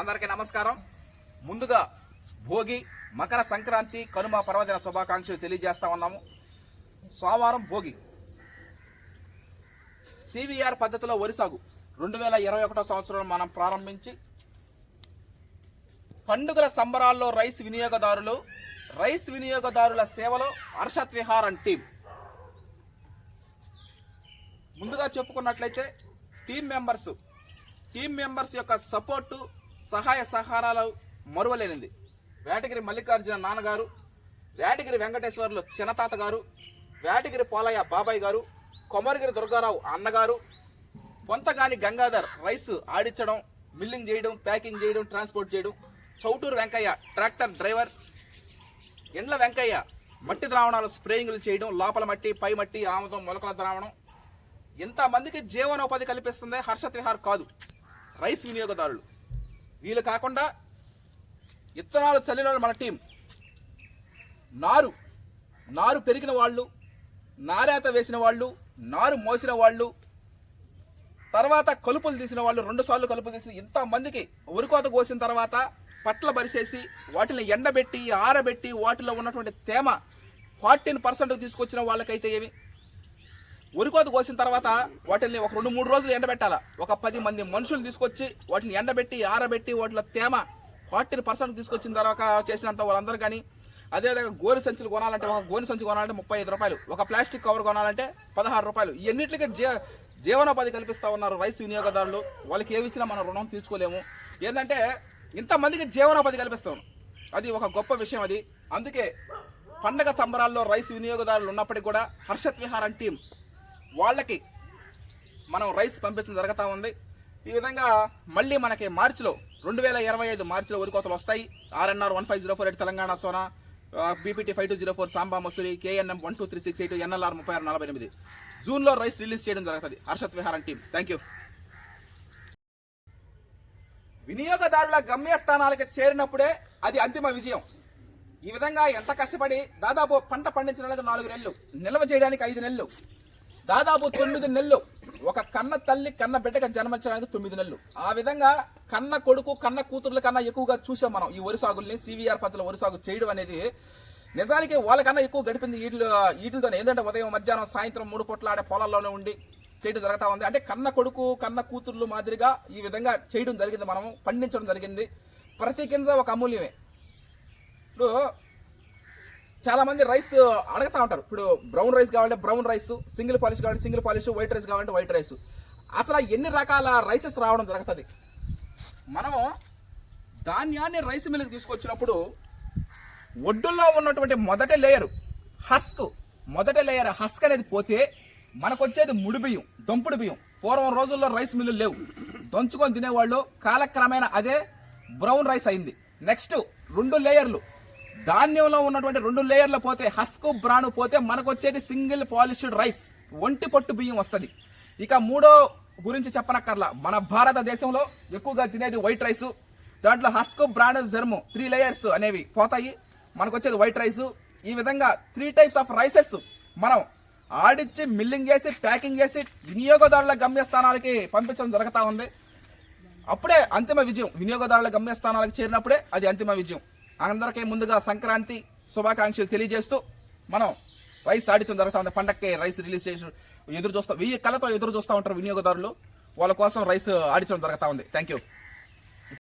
అందరికీ నమస్కారం. ముందుగా భోగి మకర సంక్రాంతి కనుమ పర్వదిన శుభాకాంక్షలు తెలియజేస్తా ఉన్నాము. సోమవారం భోగి. సివిఆర్ పద్ధతిలో వరి సాగు. రెండు వేల ఇరవై ఒకటో సంవత్సరంలో మనం ప్రారంభించి పండుగల సంబరాల్లో రైస్ వినియోగదారులు రైస్ వినియోగదారుల సేవలో హర్షత్ విహార్ టీం. ముందుగా చెప్పుకున్నట్లయితే టీం మెంబర్స్. టీం మెంబర్స్ యొక్క సపోర్టు సహాయ సహకారాలు మరువలేనిది. వేటగిరి మల్లికార్జున నాన్నగారు వేటగిరి వెంకటేశ్వర్లు చిన్నతాత గారు వేటగిరి పోలయ్య బాబాయ్ గారు కొమరగిరి దుర్గారావు అన్నగారు పొంతగాని గంగాధర్ రైస్ ఆడించడం మిల్లింగ్ చేయడం ప్యాకింగ్ చేయడం ట్రాన్స్పోర్ట్ చేయడం చౌటూరు వెంకయ్య ట్రాక్టర్ డ్రైవర్ ఎండ్ల వెంకయ్య మట్టి ద్రావణాలు స్ప్రేయింగ్లు చేయడం లోపల మట్టి పై మట్టి ఆముదం మొలకల ద్రావణం. ఇంతమందికి జీవనోపాధి కల్పిస్తుంది హర్షత్ విహార్ కాదు రైస్ వినియోగదారులు. వీళ్ళు కాకుండా ఇత్తనాలు చల్లిన వాళ్ళు మన టీం. నారు నారు పెరిగిన వాళ్ళు నారేత వేసిన వాళ్ళు నారు మోసిన వాళ్ళు తర్వాత కలుపులు తీసిన వాళ్ళు రెండు సార్లు కలుపులు తీసిన ఇంతమందికి ఉరికోత కోసిన తర్వాత పట్ల బరిసేసి వాటిని ఎండబెట్టి ఆరబెట్టి వాటిలో ఉన్నటువంటి తేమ ఫార్టీన్ పర్సెంట్ తీసుకొచ్చిన వాళ్ళకైతే ఏమి? ఉరికోత కోసిన తర్వాత వాటిని ఒక రెండు మూడు రోజులు ఎండబెట్టాలా? ఒక పది మంది మనుషులు తీసుకొచ్చి వాటిని ఎండబెట్టి ఆరబెట్టి వాటిలో తేమ ఫార్టీ పర్సెంట్ తీసుకొచ్చిన తర్వాత చేసినంత వాళ్ళందరూ కానీ అదేవిధంగా గోరు సంచులు కొనాలంటే ఒక గోరు సంచి కొనాలంటే ముప్పై ఐదు రూపాయలు ఒక ప్లాస్టిక్ కవర్ కొనాలంటే పదహారు రూపాయలు. ఇవన్నిటికీ జీ జీవనోపాధి కల్పిస్తూ ఉన్నారు రైస్ వినియోగదారులు. వాళ్ళకి ఏమి ఇచ్చినా మనం రుణం తీర్చుకోలేము. ఏంటంటే ఇంతమందికి జీవనోపాధి కల్పిస్తాం. అది ఒక గొప్ప విషయం అది. అందుకే పండగ సంబరాల్లో రైస్ వినియోగదారులు ఉన్నప్పటికీ కూడా హర్షత్ విహారం టీం వాళ్ళకి మనం రైస్ పంపించడం జరుగుతూ ఉంది. ఈ విధంగా మళ్ళీ మనకి మార్చిలో రెండు వేల ఇరవై ఐదు మార్చిలో ఉరికోతలు వస్తాయి. RNR one five zero four eight Telangana Sona BPT five two zero four Samba Masuri KNM one two three six eight NLR ముప్పై ఆరు నలభై ఎనిమిది. జూన్లో రైస్ రిలీజ్ చేయడం జరుగుతుంది. హర్షత్ విహారం టీం థ్యాంక్ యూ వినియోగదారుల గమ్యస్థానాలకు చేరినప్పుడే అది అంతిమ విజయం. ఈ విధంగా ఎంత కష్టపడి దాదాపు పంట పండించడానికి నాలుగు నెలలు నిల్వ చేయడానికి ఐదు నెలలు దాదాపు తొమ్మిది నెలలు ఒక కన్న తల్లి కన్న బిడ్డగా జన్మించడానికి తొమ్మిది నెలలు. ఆ విధంగా కన్న కొడుకు కన్న కూతుర్ల కన్నా ఎక్కువగా చూసాం మనం ఈ వరి సాగుల్ని సివిఆర్ పద్ధతిలో వరి సాగు చేయడం అనేది. నిజానికి వాళ్ళకన్నా ఎక్కువ గడిపింది ఈట్లు ఈటిలతోనే ఏంటంటే ఉదయం మధ్యాహ్నం సాయంత్రం మూడు పూట్ల ఆడే పొలాల్లోనే ఉండి చేయడం జరుగుతూ ఉంది. అంటే కన్న కొడుకు కన్న కూతుర్లు మాదిరిగా ఈ విధంగా చేయడం జరిగింది మనము పండించడం జరిగింది. ప్రతి కింద ఒక అమూల్యమే. ఇప్పుడు చాలా మంది రైస్ అడుగుతా ఉంటారు. ఇప్పుడు బ్రౌన్ రైస్ కావాలంటే బ్రౌన్ రైస్ సింగిల్ పాలిష్ కావాలంటే సింగిల్ పాలిష్ వైట్ రైస్ కావాలంటే వైట్ రైస్ అసలు ఎన్ని రకాల రైసెస్ రావడం జరుగుతుంది? మనము ధాన్యాన్ని రైస్ మిల్కి తీసుకొచ్చినప్పుడు ఒడ్డుల్లో ఉన్నటువంటి మొదటి లేయర్ హస్క్ మొదటి లేయర్ హస్క్ అనేది పోతే మనకు వచ్చేది ముడి బియ్యం దొంపుడు బియ్యం. పూర్వం రోజుల్లో రైస్ మిల్లు లేవు. దంచుకొని తినేవాళ్ళు. కాలక్రమేణా అదే బ్రౌన్ రైస్ అయింది. నెక్స్ట్ రెండు లేయర్లు ధాన్యంలో ఉన్నటువంటి రెండు లేయర్లు పోతే హస్కు బ్రాను పోతే మనకు వచ్చేది సింగిల్ పాలిష్డ్ రైస్. ఒంటి పొట్టు బియ్యం వస్తుంది. ఇక మూడో గురించి చెప్పనక్కర్లా. మన భారతదేశంలో ఎక్కువగా తినేది వైట్ రైస్. దాంట్లో husk bran germ three layers అనేవి పోతాయి. మనకు వచ్చేది వైట్ రైస్. ఈ విధంగా త్రీ టైప్స్ ఆఫ్ రైసెస్ మనం ఆడిచ్చి మిల్లింగ్ చేసి ప్యాకింగ్ చేసి వినియోగదారుల గమ్యస్థానాలకి పంపించడం జరుగుతూ ఉంది. అప్పుడే అంతిమ విజయం. వినియోగదారుల గమ్యస్థానాలకు చేరినప్పుడే అది అంతిమ విజయం. అందరికీ ముందుగా సంక్రాంతి శుభాకాంక్షలు తెలియజేస్తూ మనం రైస్ ఆడించడం జరుగుతూ ఉంది పండక్కి రైస్ రిలీజ్ చేసి ఎదురు చూస్తా వెయ్యి కళతో ఎదురు చూస్తూ ఉంటారు వినియోగదారులు. వాళ్ళ కోసం రైస్ ఆడించడం జరుగుతూ ఉంది. Thank you.